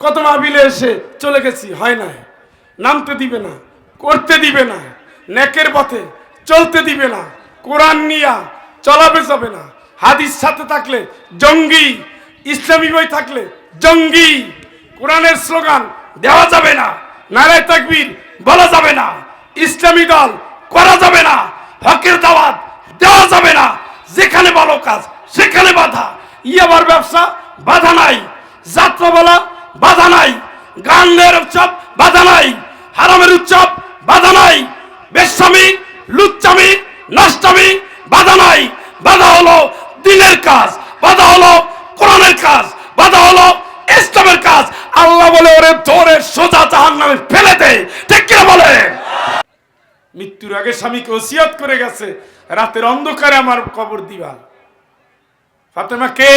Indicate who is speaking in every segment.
Speaker 1: কত মাহবিলে এসে চলে গেছি? হয় না নামতে দিবে না, করতে দিবে না, নেকের পথে চলতে দিবে না, কোরআন নিয়া চলাবে যাবে না, হাদিস সাথে থাকলে জঙ্গি, ইসলামী বই থাকলে জঙ্গি, কোরআনের স্লোগান দেওয়া যাবে না, নারায় তাকবীর বলা যাবে না, ইসলামী দল করা যাবে না, হকের দাওয়াত দেওয়া যাবে না, যেখানে ভালো কাজ সেখানে বাধা। ইয়াবার ব্যবসা বাধা নাই যাত্রা বলা বাধা নাই। গানের উৎসব বাধা নাই। হারামের উৎসব বাধা নাই। বেশ্যামি, লুচ্চামি নষ্টামি বাধা নাই। বাধা হলো দিনের কাজ, বাধা হলো কোরআনের কাজ, বাধা হলো ইসলামের কাজ। আল্লাহ বলে, ওরে ধরে সোজা জাহান নামে ফেলে দেয় ঠিক কিনা বলে মৃত্যুর আগে স্বামীকে ওসিয়াত করে গেছে। রাতের অন্ধকারে আমার কবর দিবা ফাতেমা কে?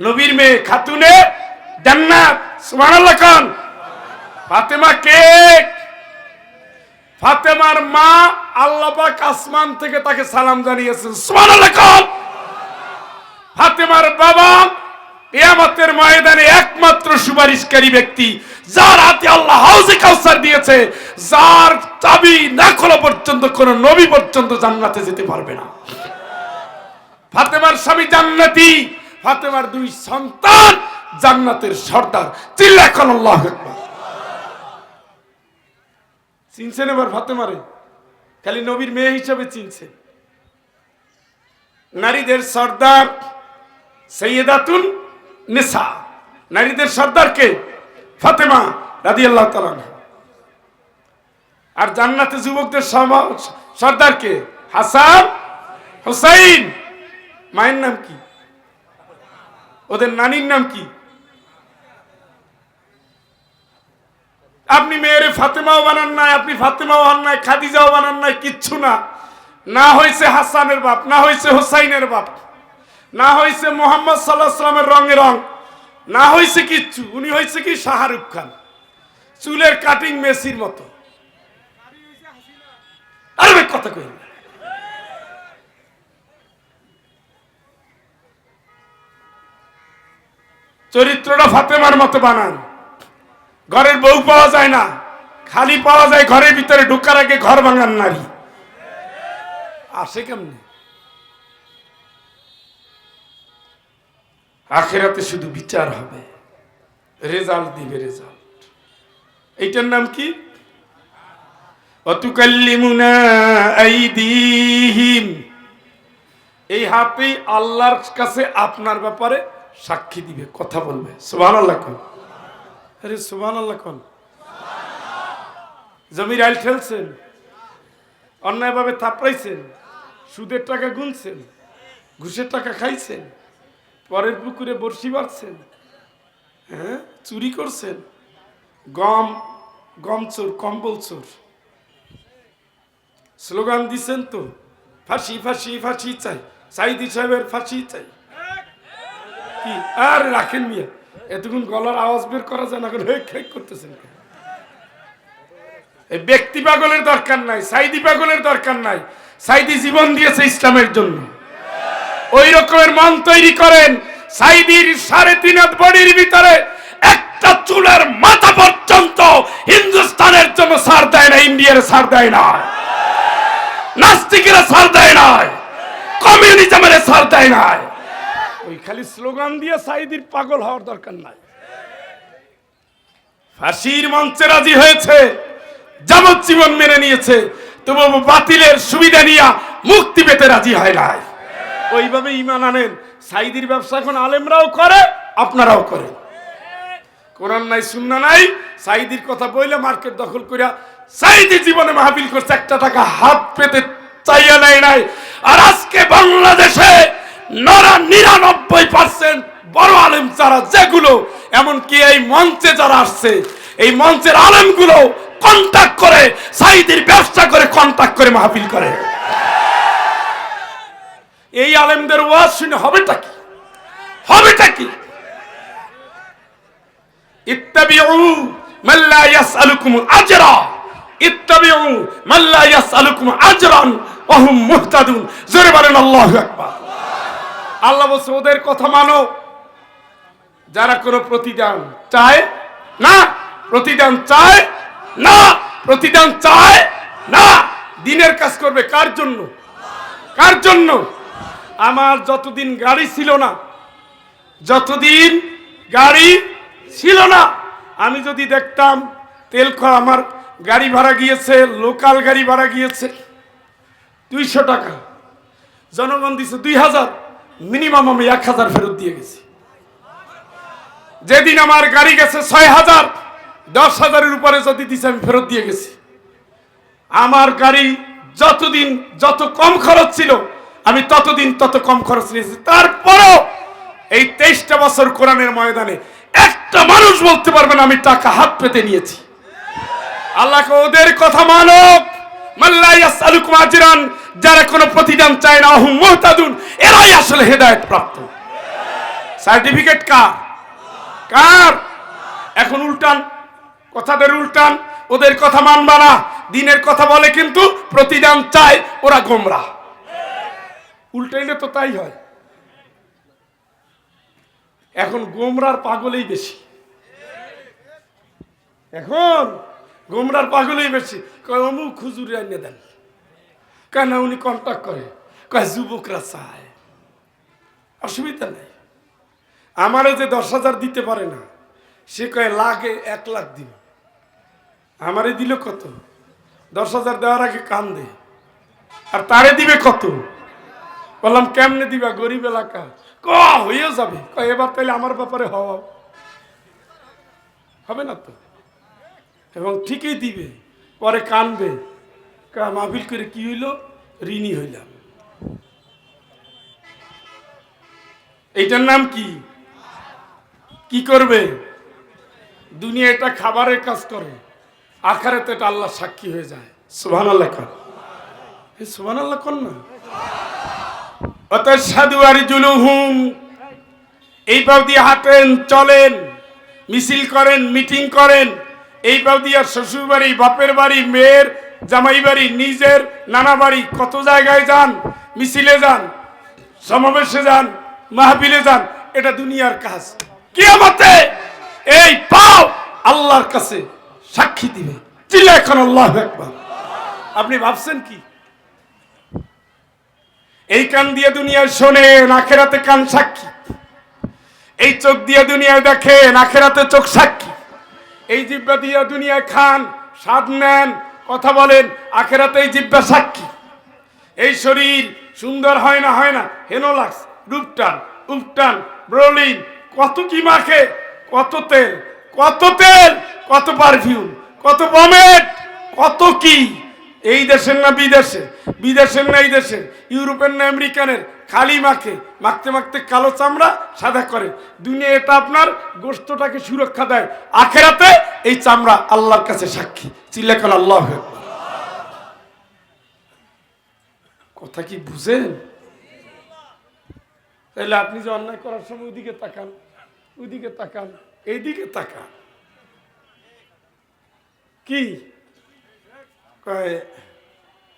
Speaker 1: নবীর মেয়ে খাতুনে? জান্নাত, সুবহানাল্লাহ কে মা আল্লাহ পাক আসমান থেকে তাকে সালাম জানিয়েছেন, সুবহানাল্লাহ বাবা কিয়ামতের ময়দানে একমাত্র সুপারিশকারী ব্যক্তি, যার হাতে আল্লাহ হাউজে কাউসার দিয়েছে, যার চাবি না খোলা পর্যন্ত, কোন নবী পর্যন্ত জান্নাতে যেতে পারবে না। ফাতেমার স্বামী জান্নাতি, ফাতেমার দুই সন্তান। জান্নাতের সর্দার। চিল্লা এখন আল্লাহ চিনছেন এবার ফাতেমারে? খালি নবীর মেয়ে হিসাবে চিনছেন। নারীদের সর্দার সৈয়দাতুন নিসা। নারীদের সর্দার কে? ফাতেমা রাদি আল্লাহ আর জান্নাতে যুবকদের সর্দার কে? হাসান হুসাইন। মায়ের নাম কি? ওদের নানির নাম কি? আপনি মেয়েরে ফাতেমাও বানান নাই, আপনি ফাতেমাও হন নাই, খাদিজাও বানান নাই, কিচ্ছু না। না হয়েছে হাসানের বাপ, না হয়েছে হুসাইনের বাপ, না হয়েছে মোহাম্মদ সাল্লাহ সাল্লামের রঙে রং, না হয়েছে কিচ্ছু, উনি হয়েছে কি শাহরুখ খান, চুলের কাটিং মেসির মতো। আরে কথা কই চরিত্রটা ফাতেমার মতো বানান। ঘরের বউ পাওয়া যায় না। খালি পাওয়া যায় ঘরের ভিতরে ঢুকার আগে ঘর ভাঙার নারী। আসে কেমনি? আখেরাতে শুধু বিচার হবে। রেজাল্ট দিবে রেজাল্ট। এইটার নাম কি? এই হাতেই আল্লাহর কাছে আপনার ব্যাপারে সাক্ষী দিবে, কথা বলবে। সুবহান আল্লাহ কোন। আরে সুবহান আল্লাহ কোন। জমির আইল ঠেলছেন, অন্যায়ভাবে থাপড়াইছেন, সুদের টাকা গুনছেন, ঘুষের টাকা খাইছেন, পরের পুকুরে বড়শি বাড়ছেন হ্যাঁ চুরি করছেন, গম গম চোর, কম্বল চোর। স্লোগান দিছেন তো, ফাঁসি ফাঁসি ফাঁসি চাই, সাইদি সাহেবের ফাঁসি চাই। কি? আর রাখেন মিয়া। এতক্ষণ গলার আওয়াজ বের করা যায় না হেক হেক করতেছেন ব্যক্তি পাগলের দরকার নাই, সাইদি পাগলের দরকার নাই। সাইদি জীবন দিয়েছে ইসলামের জন্য। ওই রকমের মন তৈরি করেন, সাইদির সাড়ে তিন বডির ভিতরে একটা চুলের মাথা পর্যন্ত হিন্দুস্তানের জন্য সার দেয় না, ইন্ডিয়ার সার দেয় না। নাস্তিকেরা সার দেয় না কমিউনিজমের সার দেয় না খালি স্লোগান দিয়ে সাইদির পাগল হওয়ার দরকার নাই। ফাঁসির মঞ্চে রাজি হয়েছে যাবজ্জীবন মেনে নিয়েছে, তবু বাতিলের সুবিধা নিয়ে মুক্তি পেতে রাজি হয় নাই। ওইভাবে ইমান আনেন সাইদির ব্যবসা এখন আলেমরাও করে, আপনারাও করেন। কোরআন নাই শূন্য নাই সাইদির কথা বইলে মার্কেট দখল করিয়া সাইদি জীবনে মাহফিল করছে, একটা টাকা হাত পেতে চাইয়া নাই নাই। আর আজকে বাংলাদেশে নরা নিরানব্বই পার্সেন্ট বড় আলেম যারা, যেগুলো এমনকি এই মঞ্চে যারা আসছে, এই মঞ্চের আলেমগুলো কন্টাক্ট করে সাইদির ব্যবসা করে কন্টাক্ট করে মাহফিল করে। এই আলেমদের ওয়াজ শুনে হবেটা কি? হবেটা কি? ইত্তাবিউ মান লা ইয়াসআলুকুম আজরা। ইত্তাবিউ মান লা ইয়াসআলুকুম আজরান ওয়া হুম মুহতাদুন। জোরে বলেন আল্লাহু আকবার। আল্লাহ বলছে, ওদের কথা মানো। যারা কোনো প্রতিদান চায় না, প্রতিদান চায় না, প্রতিদান চায় না, দিনের কাজ করবে কার জন্য? কার জন্য? আমার যতদিন গাড়ি ছিল না, যতদিন গাড়ি ছিল না, আমি যদি দেখতাম তেল খ- আমার গাড়ি ভাড়া গিয়েছে, লোকাল গাড়ি ভাড়া গিয়েছে, দুইশো টাকা। জনগণ দিছে দুই হাজার। মিনিমাম আমি এক হাজার ফেরত দিয়ে গেছি। যেদিন আমার গাড়ি গেছে ছয় হাজার, দশ হাজারের উপরে যদি দিছে আমি ফেরত দিয়ে গেছি। আমার গাড়ি যতদিন যত কম খরচ ছিল, আমি ততদিন তত কম খরচ নিয়েছি। তারপরও এই তেইশটা বছর কোরআনের ময়দানে একটা মানুষ বলতে পারবে না, আমি টাকা হাত পেতে নিয়েছি। আল্লাহকে ওদের কথা মানব। মাল্লাই আসালুকুম আজরান। যারা কোনো প্রতিদান চায় না আহুম মুহতাদুন, এরাই আসলে হেদায়েত প্রাপ্ত। সার্টিফিকেট কার? কার? এখন উল্টান, কথাদের উল্টান, ওদের কথা মানবা না, দিনের কথা বলে কিন্তু প্রতিদান চায় ওরা গোমরা। উল্টাইলে তো তাই হয়। এখন গোমরার পাগলেই বেশি। এখন গোমরার পাগলেই বেশি। অমুক খুজুরি আনিয়ে দেন। কেন উনি কন্ট্যাক্ট করে? কয়, যুবকরা চায়। অসুবিধা নেই। আমারও যে দশ হাজার দিতে পারে না, সে কয়, লাগে এক লাখ দিন। আমারে দিল কত? দশ হাজার দেওয়ার আগে কান দে আর তারে দিবে কত? বললাম, কেমনে দিবা? গরিব এলাকা। ক হয়েও যাবে। ক এবার তাহলে আমার ব্যাপারে হওয়া হবে না তো? এবং ঠিকই দিবে, পরে কানবে। কা মাহফিল করে কি হইল? ঋণী হইলাম। এইটার নাম কি? কি করবে? দুনিয়া এটা খাবারের কাজ করে, আখারাতে এটা আল্লাহ সাক্ষী হয়ে যায়। সুবহান আল্লাহ কর। এই আল্লাহ কর না। অতসাদু আর জুলুহুম এই পাও দিয়ে হাঁটেন, চলেন, মিছিল করেন, মিটিং করেন, এই পাও দিয়ে শ্বশুর বাড়ি বাপের বাড়ি, মেয়ের জামাই বাড়ি নিজের নানা বাড়ি কত জায়গায় যান, মিছিলে যান, সমাবেশে যান, মাহফিলে যান, এটা দুনিয়ার কাজ। কিয়ামতে এই পাও আল্লাহর কাছে সাক্ষী দিবে। চিল্লা এখন আল্লাহ একবার আপনি ভাবছেন কি? এই কান দিয়ে দুনিয়ায় শোনে আখেরাতে কান সাক্ষী। এই চোখ দিয়ে দুনিয়ায় দেখে আখেরাতে চোখ সাক্ষী। এই জিব্বা দিয়ে দুনিয়ায় খান, স্বাদ নেন কথা বলেন আখেরাতে এই জিব্বা সাক্ষী। এই শরীর সুন্দর হয় না হয় না? হেনোলাক্স, রূপটান উপটান ব্রোলিন, কত কি মাখে? কত তেল কত তেল, কত পারফিউম, কত পমেট কত কি? এই দেশের না বিদেশে? বিদেশের না এই দেশের ইউরোপের না আমেরিকানের? খালি মাখে, মাখতে মাখতে কালো চামড়া সাদা করে। দুনিয়া এটা আপনার গোস্তটাকে সুরক্ষা দেয়। আখেরাতে এই চামড়া আল্লাহর কাছে সাক্ষী। চিল্লাকাল আল্লাহ আকবার। কথা কি বুঝেন? তাহলে আপনি যে অন্যায় করার সময় ওইদিকে তাকান ওইদিকে তাকান, এইদিকে তাকান। কি?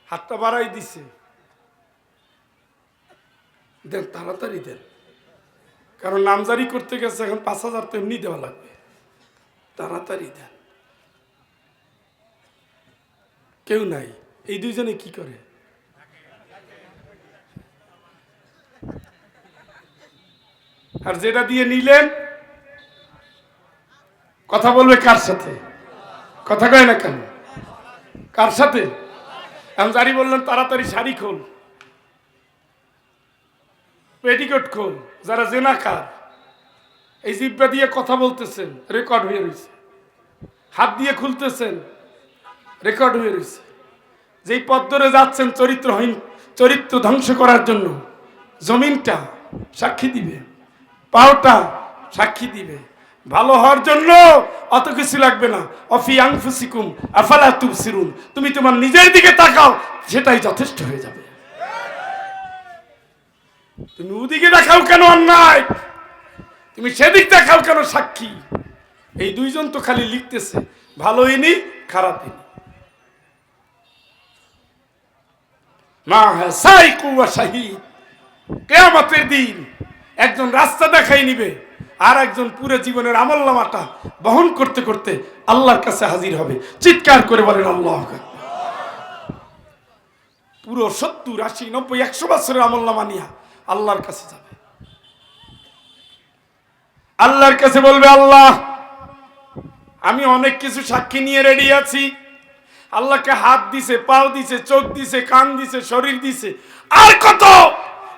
Speaker 1: হাতটা বাড়াই দিছে। দেন তাড়াতাড়ি দেন। কারণ নামজারি করতে গেছে, এখন পাঁচ হাজার তো এমনি দেওয়া লাগবে। তাড়াতাড়ি দেন। কেউ নাই। এই দুইজনে কি করে? আর যেটা দিয়ে নিলেন, কথা বলবে কার সাথে? কথা কয় না কেন? কার সাথে? আমি জারি বললেন তাড়াতাড়ি শাড়ি খোল। পেটিকোট খোল যারা জেনাকার। এই জিব্বা দিয়ে কথা বলতেছেন, রেকর্ড হয়ে রয়েছে হাত দিয়ে খুলতেছেন, রেকর্ড হয়ে রয়েছে যেই পথ ধরে যাচ্ছেন চরিত্রহীন, চরিত্র ধ্বংস করার জন্য, জমিনটা সাক্ষী দিবে, পাওটা সাক্ষী দিবে। ভালো হওয়ার জন্য অত কিছু লাগবে না। অফি আংফুসিকুম, আফালা তুবসিরুন। তুমি তোমার নিজের দিকে তাকাও, সেটাই যথেষ্ট হয়ে যাবে। তুমি ওদিকে দেখাও কেন অন্যায়? তুমি সেদিক দেখাও কেন সাক্ষী? এই দুইজন তো খালি লিখতেছে ভালো ইনি খারাপ ইনি কেয়ামতের দিন একজন রাস্তা দেখাই নিবে, আর একজন পুরো জীবনের আমল বহন করতে করতে আল্লাহর কাছে হাজির হবে। চিৎকার করে বলেন, আল্লাহ পুরো সত্তর, আশি, নব্বই, একশো বছরের আমল নিয়ে আল্লাহর কাছে যাবে। আল্লাহর কাছে বলবে, আল্লাহ, আমি অনেক কিছু সাক্ষী নিয়ে রেডি আছি। আল্লাহকে হাত দিছে, পাও দিছে, চোখ দিছে, কান দিছে, শরীর দিছে। আর কত?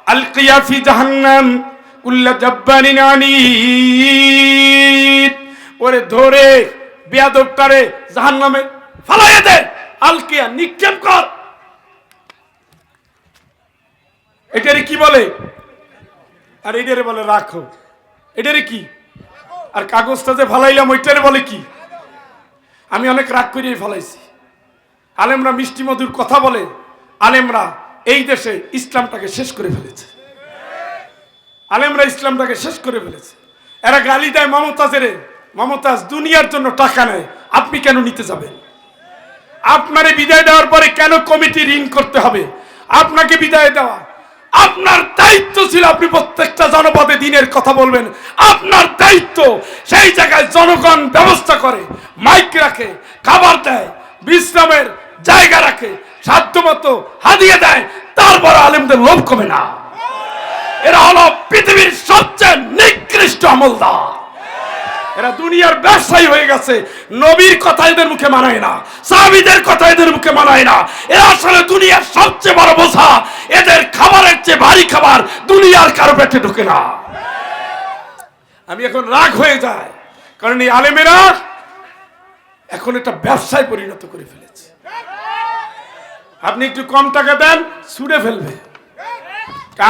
Speaker 1: আল কিয়াফি জাহান্নাম কুল্লা জাব্বারিন আনিদ। ওরে ধরে, বেয়াদবটারে জাহান্নামে ফালাইয়া দে। আলকিয়া নিক্ষেপ কর। এটারে কি বলে? আর এটারে বলে রাখো। এটারে কি? আর কাগজটা যে ফালাইলাম, ওইটারে বলে কি? আমি অনেক রাগ করিয়ে ফেলাইছি। আলেমরা মিষ্টি মধুর কথা বলে, আলেমরা এই দেশে ইসলামটাকে শেষ করে ফেলেছে। আলেমরা ইসলামটাকে শেষ করে ফেলেছে। এরা গালি দেয় মমতাজের। মমতাজ দুনিয়ার জন্য টাকা নেয়। আপনি কেন নিতে যাবেন? আপনারে বিদায় দেওয়ার পরে কেন কমিটি ঋণ করতে হবে? আপনাকে বিদায় দেওয়া। আপনার দায়িত্ব ছিল, আপনি প্রত্যেকটা জনপদে দিনের কথা বলবেন। আপনার দায়িত্ব সেই জায়গায় জনগণ ব্যবস্থা করে, মাইক রাখে, খাবার দেয়, বিশ্রামের জায়গা রাখে, সাধ্যমতো হাদিয়ে দেয়, তারপর আলেমদের লোভ কমে না। এরা হলো পৃথিবীর সবচেয়ে নিকৃষ্ট আমলদার। এরা দুনিয়ার ব্যবসায়ী হয়ে গেছে। নবীর কথা এদের মুখে মানায় না, সাহাবিদের কথা এদের মুখে মানায় না। এরা আসলে দুনিয়ার সবচেয়ে বড় বোঝা, এদের খাবারের চেয়ে ভারী খাবার দুনিয়ার কারও পেটে ঢুকে না। আমি এখন রাগ হয়ে যায় কারণ এই আলেমেরা এখন এটা ব্যবসায় পরিণত করে ফেলেছে। আপনি একটু কম টাকা দেন, ছুড়ে ফেলবে।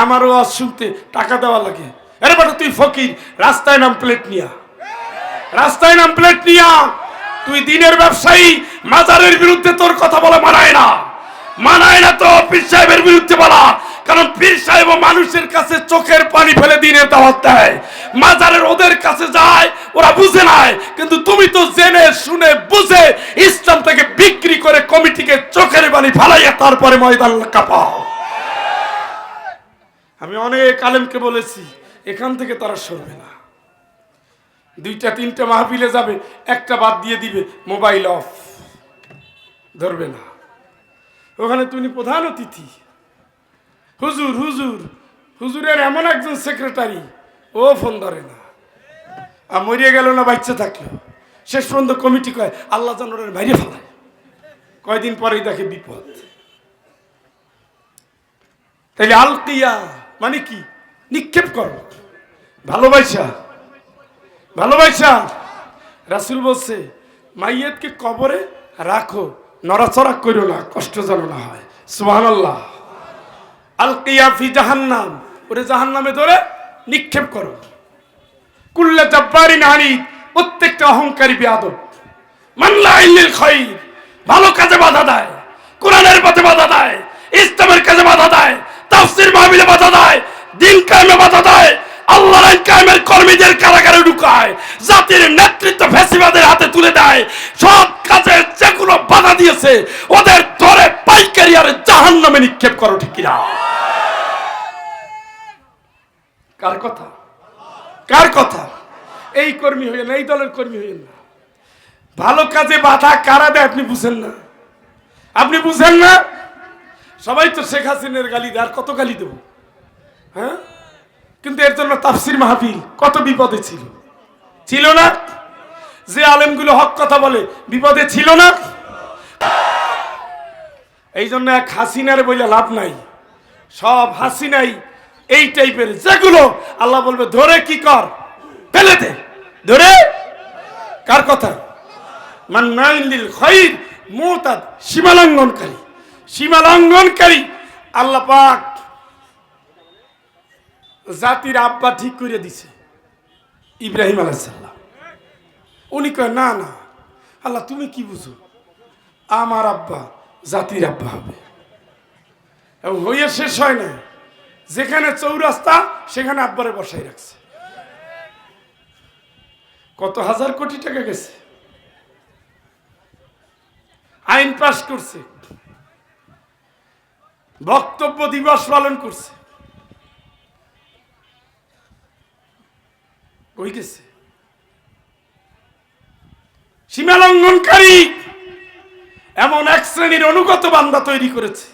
Speaker 1: আমারও আজ শুনতে টাকা দেওয়া লাগে। আরে বাটা তুই ফকির, রাস্তায় নাম প্লেট নিয়া। রাস্তায় নাম প্লেট নিয়া, তুই দিনের ব্যবসায়ী, মাজারের বিরুদ্ধে তোর কথা বলা মানায় না। মানায় না তো পীর সাহেবের বিরুদ্ধে বলা, কারণ পীর সাহেব মানুষের কাছে চোখের পানি ফেলে দিনের দাওয়াত দেয়। মাজারের ওদের কাছে যায়, ওরা বুঝে নাই কিন্তু তুমি তো জেনে, শুনে, বুঝে ইসলাম থেকে বিক্রি করে কমিটিকে চোখের পানি ফেলাইয়া তারপরে ময়দান কাপাও। আমি অনেক আলেমকে বলেছি, এখান থেকে তারা সরবে না। দুইটা, তিনটা মাহফিলে যাবে, একটা বাদ দিয়ে দিবে, মোবাইল অফ। ধরবে না। ওখানে তুমি প্রধান অতিথি। হুজুর হুজুর, হুজুরের এমন একজন সেক্রেটারি, ও ফোন ধরে না। আর মরিয়ে গেল না, বাচ্চা থাকল। শেষ পর্যন্ত কমিটি কয়, আল্লাহ যেন বাইরে ফেলায়। কয়দিন পরেই দেখে বিপদ। তাইলে আলকিয়া মানে কি? নিক্ষেপ কর। ভালোবাসা। ভালোবাসা। রাসুল বলছে, মাইয়াতকে কবরে রাখো, নড়াচড়া করো না, কষ্ট যেন না হয়। সুহান আল্লাহ জাহান্নাম। ওরে জাহান্নামে ধরে নিক্ষেপ করো। কুল্লা জব্বারি নারী প্রত্যেকটা অহংকারী বেয়াদব। মানলা ইল্লিল খাইর ভালো কাজে বাধা দেয়, কোরআনের পথে বাধা দেয়, ইসলামের কাজে বাধা দেয়, তাফসির মাহবিলে বাধা দেয়, দিন কায়েমে বাধা দেয় আল্লাহ কায়েমের কর্মীদের কারাগারে ঢুকায়, জাতির নেতৃত্ব ফেসিবাদের হাতে তুলে দেয়, সব কাজে যেগুলো বাধা দিয়েছে, ওদের ধরে পাইকারি আর জাহান নামে নিক্ষেপ করো, ঠিক কিনা? কার কথা? কার কথা? এই কর্মী হইয়েন, এই দলের কর্মী হইয়েন না। ভালো কাজে বাধা কারা দেয় আপনি বুঝেন না। আপনি বুঝেন না? সবাই তো শেখ হাসিনের গালি দেয়, আর কত গালি দেব? হ্যাঁ? কিন্তু এর জন্য তাফসির মাহফিল কত বিপদে ছিল? ছিল না? যে আলেমগুলো হক কথা বলে, বিপদে ছিল না? এই জন্য এক হাসিনার বলে লাভ নাই। সব হাসিনাই এই টাইপের, যেগুলো আল্লাহ বলবে, ধরে কি কর? ফেলে দে। ধরে? কার কথা? মান নাইলিল খৈর মোতাদ, সীমালঙ্ঘনকারী। সীমালঙ্ঘনকারী আল্লাহ পাক জাতির আব্বা ঠিক করে দিছে। ইব্রাহিম আলাইসাল্লাম উনি কয়, না না, আল্লাহ, তুমি কি বুঝো? আমার আব্বা জাতির আব্বা হবে। হইয়া শেষ হয় না যেখানে চৌরাস্তা, সেখানে আব্বারে বসাই রাখছে। কত হাজার কোটি টাকা গেছে। আইন পাশ করছে। বক্তব্য দিবস পালন করছে। কই গেছে? সীমা লঙ্ঘনকারী এমন এক শ্রেণির অনুগত বান্দা তৈরি করেছে।